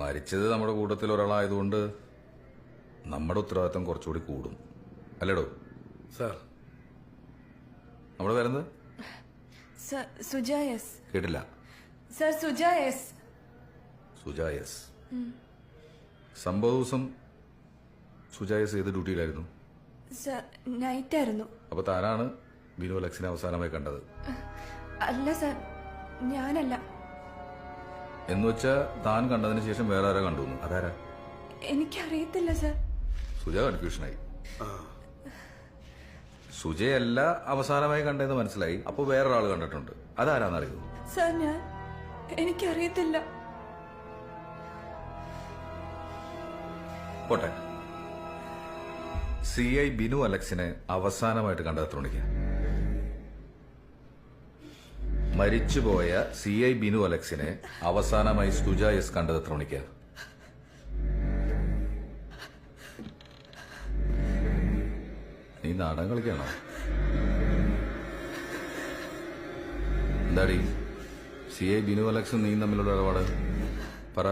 മരിച്ചത് നമ്മുടെ കൂട്ടത്തിൽ ഒരാളായതുകൊണ്ട് നമ്മുടെ ഉത്തരവാദിത്തം കുറച്ചുകൂടി കൂടും. അല്ലേടോ? സാർ. നമ്മുടെ പേരെന്ത് സുജ കേട്ടില്ല. സർ സുജായസ് സുജായസ് സംഭവ ദിവസം സുജായസ് ഏത് ഡ്യൂട്ടിയിലായിരുന്നു? സർ നൈറ്റ് ആയിരുന്നു അപ്പൊ താനാണ് ബിനു അലക്സിനെ അവസാനമായി കണ്ടത്? അല്ല സർ ഞാനല്ല. എന്ന് വെച്ചാ താൻ കണ്ടതിന് ശേഷം വേറെ ആരാ കണ്ടു അതാരാ? എനിക്കറിയത്തില്ല സർ. സുജ കൺഫ്യൂഷനായി. സുജയല്ല അവസാനമായി കണ്ടതെന്ന് മനസ്സിലായി. അപ്പൊ വേറൊരാൾ കണ്ടിട്ടുണ്ട്. അതാരാന്നറിയോ? സർ ഞാൻ എനിക്കറിയത്തില്ല. പോട്ടെ. സി ഐ ബിനു അലക്സിനെ അവസാനമായിട്ട് കണ്ടത് എത്ര മണിക്കാ? മരിച്ചുപോയ സി ഐ ബിനു അലക്സിനെ അവസാനമായി സുജ എസ് കണ്ടത് എത്ര മണിക്കാ നീ നാടകം കളിക്കാണോ? എന്താടി? സി ഐ ബിനു അലക്സും നീ തമ്മിലുള്ള ഇടപാട്. പറ.